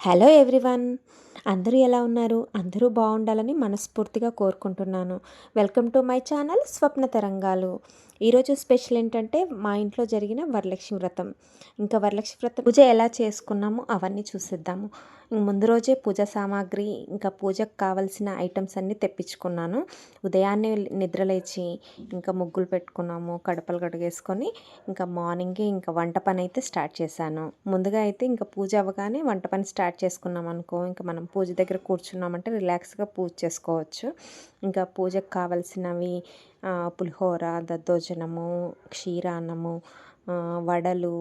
Hello everyone అందరూ ఎలా ఉన్నారు? అందరూ బాగుండాలని మనస్ఫూర్తిగా కోరుకుంటున్నాను. Welcome to my channel Swapna Tarangalu. ఈరోజు స్పెషల్ ఏంటంటే మా ఇంట్లో జరిగిన వరలక్ష్మి వ్రతం. ఇంకా వరలక్ష్మి వ్రతం పూజ ఎలా చేసుకున్నామో అవన్నీ చూసిద్దాము. ముందు రోజే పూజ సామాగ్రి ఇంకా పూజకు కావాల్సిన ఐటమ్స్ అన్నీ తెప్పించుకున్నాను. ఉదయాన్నే నిద్రలేచి ఇంకా ముగ్గులు పెట్టుకున్నాము కడపలు కడిగేసుకొని ఇంకా మార్నింగే ఇంకా వంట పని అయితే స్టార్ట్ చేశాను. ముందుగా అయితే ఇంకా పూజ అవ్వగానే వంట పని స్టార్ట్ చేసుకున్నాం అనుకో ఇంకా మనం పూజ దగ్గర కూర్చున్నామంటే రిలాక్స్గా పూజ చేసుకోవచ్చు. ఇంకా పూజకు కావలసినవి పులిహోర దద్దోజనము క్షీరాన్నము వడలు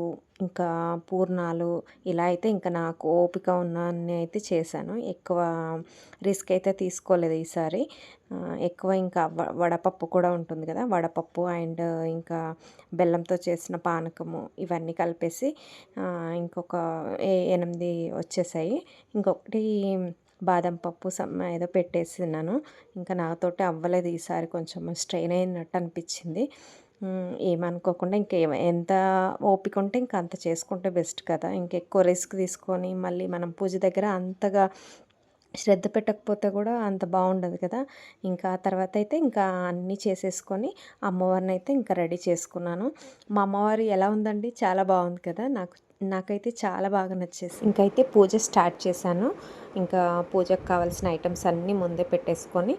ఇంకా పూర్ణాలు ఇలా అయితే ఇంకా నాకు ఓపిక ఉన్నన్ని అయితే చేశాను. ఎక్కువ రిస్క్ అయితే తీసుకోలేదు ఈసారి. ఎక్కువ ఇంకా వడపప్పు కూడా ఉంటుంది కదా వడపప్పు అండ్ ఇంకా బెల్లంతో చేసిన పానకము ఇవన్నీ కలిపేసి ఇంకొక ఎనిమిది వచ్చేసాయి. ఇంకొకటి బాదం పప్పు సమ్ ఏదో పెట్టేసినాను ఇంకా నాతోటి అవ్వలేదు ఈసారి కొంచెం స్ట్రెయిన్ అయినట్టు అనిపించింది. ఏమనుకోకుండా ఇంకా ఎంత ఓపిక ఉంటే ఇంకా అంత చేసుకుంటే బెస్ట్ కదా. ఇంకెక్కువ రిస్క్ తీసుకొని మళ్ళీ మనం పూజ దగ్గర అంతగా శ్రద్ధ పెట్టకపోతే కూడా అంత బాగుండదు కదా. ఇంకా తర్వాత అయితే ఇంకా అన్నీ చేసేసుకొని అమ్మవారిని అయితే ఇంకా రెడీ చేసుకున్నాను. మా అమ్మవారు ఎలా ఉందండి? చాలా బాగుంది కదా. నాకు నాకైతే చాలా బాగా నచ్చేసి ఇంకైతే పూజ స్టార్ట్ చేశాను. ఇంకా పూజకు కావాల్సిన ఐటమ్స్ అన్నీ ముందే పెట్టేసుకొని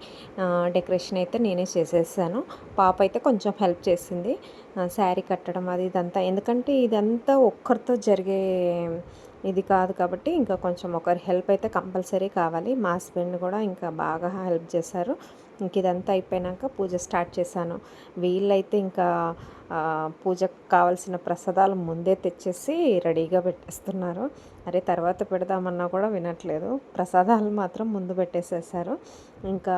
డెకరేషన్ అయితే నేనే చేసేసాను. పాప అయితే కొంచెం హెల్ప్ చేసింది. శారీ కట్టడం అది ఇదంతా. ఎందుకంటే ఇదంతా ఒక్కరితో జరిగే ఇది కాదు కాబట్టి ఇంకా కొంచెం ఒకరి హెల్ప్ అయితే కంపల్సరీ కావాలి. మా హస్బెండ్ కూడా ఇంకా బాగా హెల్ప్ చేశారు. ఇంక ఇదంతా అయిపోయినాక పూజ స్టార్ట్ చేశాను. వీళ్ళైతే ఇంకా పూజకు కావాల్సిన ప్రసాదాలు ముందే తెచ్చేసి రెడీగా పెట్టేస్తున్నారు. అరే తర్వాత పెడదామన్నా కూడా వినట్లేదు. ప్రసాదాలు మాత్రం ముందు పెట్టేసేసారు. ఇంకా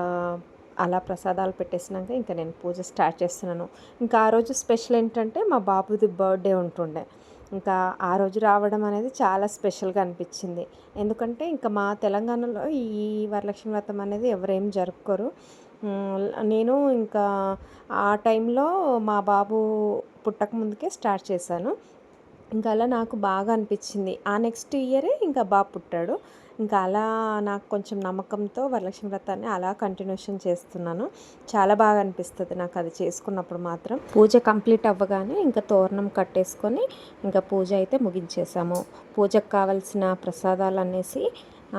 అలా ప్రసాదాలు పెట్టేసినాక ఇంకా నేను పూజ స్టార్ట్ చేస్తున్నాను. ఇంకా ఆ రోజు స్పెషల్ ఏంటంటే మా బాబుది బర్త్డే ఉంటుండే. ఇంకా ఆ రోజు రావడం అనేది చాలా స్పెషల్గా అనిపించింది. ఎందుకంటే ఇంకా మా తెలంగాణలో ఈ వరలక్ష్మి వ్రతం అనేది ఎవరేం జరుపుకోరు. నేను ఇంకా ఆ టైంలో మా బాబు పుట్టక ముందుకే స్టార్ట్ చేశాను. ఇంకా అలా నాకు బాగా అనిపించింది. ఆ నెక్స్ట్ ఇయరే ఇంకా బాబు పుట్టాడు. ఇంకా అలా నాకు కొంచెం నమ్మకంతో వరలక్ష్మి వ్రతాన్ని అలా కంటిన్యూషన్ చేస్తున్నాను. చాలా బాగా అనిపిస్తుంది నాకు అది చేసుకున్నప్పుడు మాత్రం. పూజ కంప్లీట్ అవ్వగానే ఇంకా తోరణం కట్టేసుకొని ఇంకా పూజ అయితే ముగించేసాము పూజకు కావలసిన ప్రసాదాలు అనేసి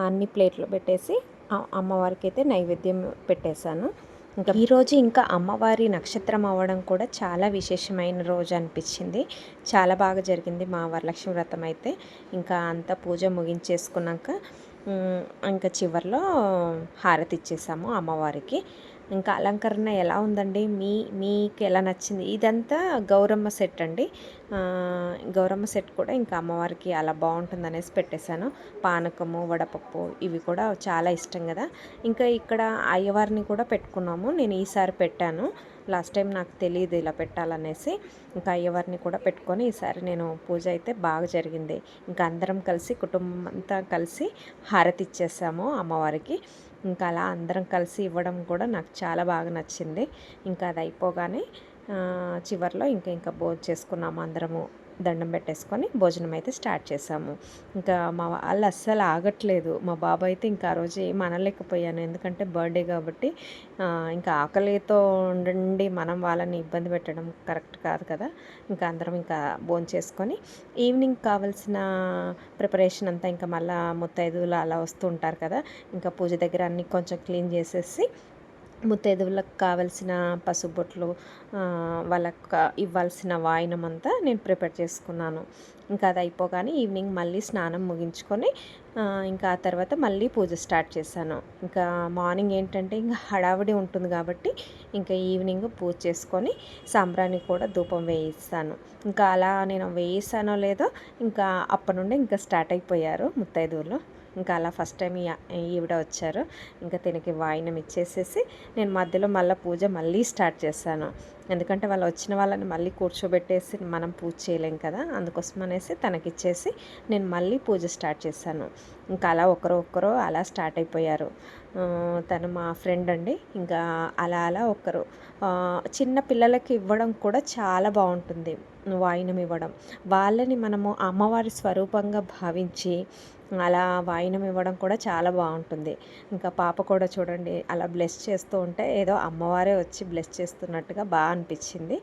అన్ని ప్లేట్లో పెట్టేసి అమ్మవారికి అయితే నైవేద్యం పెట్టేశాను. ఇంకా ఈరోజు ఇంకా అమ్మవారి నక్షత్రం అవ్వడం కూడా చాలా విశేషమైన రోజు అనిపించింది. చాలా బాగా జరిగింది మా వరలక్ష్మి వ్రతం అయితే. ఇంకా అంతా పూజ ముగించేసుకున్నాక ఇంకా చివరిలో హారతి ఇచ్చేసాము అమ్మవారికి. ఇంకా అలంకరణ ఎలా ఉందండి? మీ మీకు ఎలా నచ్చింది? ఇదంతా గౌరమ్మ సెట్ అండి. గౌరమ్మ సెట్ కూడా ఇంకా అమ్మవారికి అలా బాగుంటుంది అనేసి పెట్టేశాను. పానకము వడపప్పు ఇవి కూడా చాలా ఇష్టం కదా. ఇంకా ఇక్కడ అయ్యవారిని కూడా పెట్టుకున్నాము. నేను ఈసారి పెట్టాను. లాస్ట్ టైం నాకు తెలియదు ఇలా పెట్టాలనేసి. ఇంకా అయ్యవారిని కూడా పెట్టుకొని ఈసారి నేను పూజ అయితే బాగా జరిగింది. ఇంకా అందరం కలిసి కుటుంబం అంతా కలిసి హారతి ఇచ్చేసాము అమ్మవారికి. ఇంకా అలా అందరం కలిసి ఇవ్వడం కూడా నాకు చాలా బాగా నచ్చింది. ఇంకా అది అయిపోగానే చివరిలో ఇంకా ఇంకా భోజనం చేసుకున్నాము అందరము. దండం పెట్టేసుకొని భోజనం అయితే స్టార్ట్ చేసాము ఇంకా మా వాళ్ళు అస్సలు ఆగట్లేదు. మా బాబు అయితే ఇంకా ఆ రోజు ఏం అనలేకపోయాను. ఎందుకంటే బర్త్డే కాబట్టి ఇంకా ఆకలితో ఉండండి మనం వాళ్ళని ఇబ్బంది పెట్టడం కరెక్ట్ కాదు కదా. ఇంకా అందరం ఇంకా భోజనం చేసుకొని ఈవినింగ్ కావాల్సిన ప్రిపరేషన్ అంతా ఇంకా మళ్ళీ ముత్తైదులు అలా వస్తూ ఉంటారు కదా. ఇంకా పూజ దగ్గర అన్నీ కొంచెం క్లీన్ చేసేసి ముత్తైదువులకు కావలసిన పసుబొట్లు వాళ్ళకి ఇవ్వాల్సిన వాయినం అంతా నేను ప్రిపేర్ చేసుకున్నాను. ఇంకా అది అయిపోగానే ఈవినింగ్ మళ్ళీ స్నానం ముగించుకొని ఇంకా ఆ తర్వాత మళ్ళీ పూజ స్టార్ట్ చేశాను. ఇంకా మార్నింగ్ ఏంటంటే ఇంకా హడావిడి ఉంటుంది కాబట్టి ఇంకా ఈవినింగ్ పూజ చేసుకొని సాంబ్రాణి కూడా ధూపం వేయిస్తాను. ఇంకా అలా నేను వేయిస్తానో లేదో ఇంకా అప్పటి నుండి ఇంకా స్టార్ట్ అయిపోయారు ముత్తైదువులు. ఇంకా అలా ఫస్ట్ టైం ఈవిడ వచ్చారు. ఇంకా తినకి వాయినం ఇచ్చేసేసి నేను మధ్యలో మళ్ళీ పూజ మళ్ళీ స్టార్ట్ చేశాను. ఎందుకంటే వాళ్ళు వచ్చిన వాళ్ళని మళ్ళీ కూర్చోబెట్టేసి మనం పూజ చేయలేం కదా అందుకోసం అనేసి తనకిచ్చేసి నేను మళ్ళీ పూజ స్టార్ట్ చేశాను. ఇంకా అలా ఒకరు ఒకరు అలా స్టార్ట్ అయిపోయారు. తను మా ఫ్రెండ్ అండి. ఇంకా అలా అలా ఒకరు. చిన్న పిల్లలకి ఇవ్వడం కూడా చాలా బాగుంటుంది. వాయినం ఇవ్వడం. వాళ్ళని మనము అమ్మవారి స్వరూపంగా భావించి అలా వాయినం ఇవ్వడం కూడా చాలా బాగుంటుంది. ఇంకా పాప కూడా చూడండి అలా బ్లెస్ చేస్తూ ఉంటే ఏదో అమ్మవారే వచ్చి బ్లెస్ చేస్తున్నట్టుగా బాగా అనిపించింది.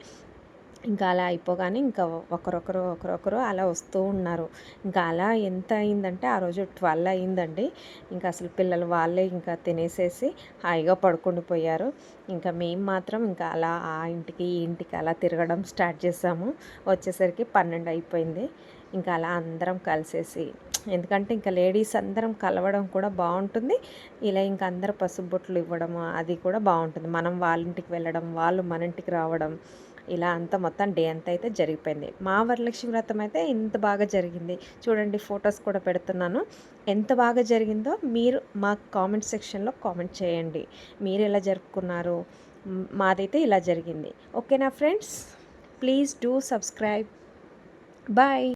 ఇంకా అలా అయిపోగానే ఇంకా ఒకరొకరు ఒకరొకరు అలా వస్తూ ఉన్నారు. ఇంకా అలా ఎంత అయిందంటే ఆ రోజు ట్వెల్వ్ అయిందండి. ఇంకా అసలు పిల్లలు వాళ్ళే ఇంకా తినేసేసి హాయిగా పడుకొని పోయారు. ఇంకా మేము మాత్రం ఇంకా అలా ఆ ఇంటికి ఈ ఇంటికి అలా తిరగడం స్టార్ట్ చేసాము. వచ్చేసరికి పన్నెండు అయిపోయింది. ఇంకా అలా అందరం కలిసేసి ఎందుకంటే ఇంకా లేడీస్ అందరం కలవడం కూడా బాగుంటుంది. ఇలా ఇంకా అందరు పసుబొట్లు ఇవ్వడం అది కూడా బాగుంటుంది. మనం వాళ్ళ ఇంటికి వెళ్ళడం వాళ్ళు మన ఇంటికి రావడం ఇలా అంతా మొత్తం డే అంతా అయితే జరిగిపోయింది. మా వరలక్ష్మి వ్రతం అయితే ఇంత బాగా జరిగింది. చూడండి ఫొటోస్ కూడా పెడుతున్నాను. ఎంత బాగా జరిగిందో మీరు మా కామెంట్ సెక్షన్లో కామెంట్ చేయండి. మీరు ఎలా జరుపుకున్నారు? మాదైతే ఇలా జరిగింది. ఓకేనా friends? Please do subscribe. Bye.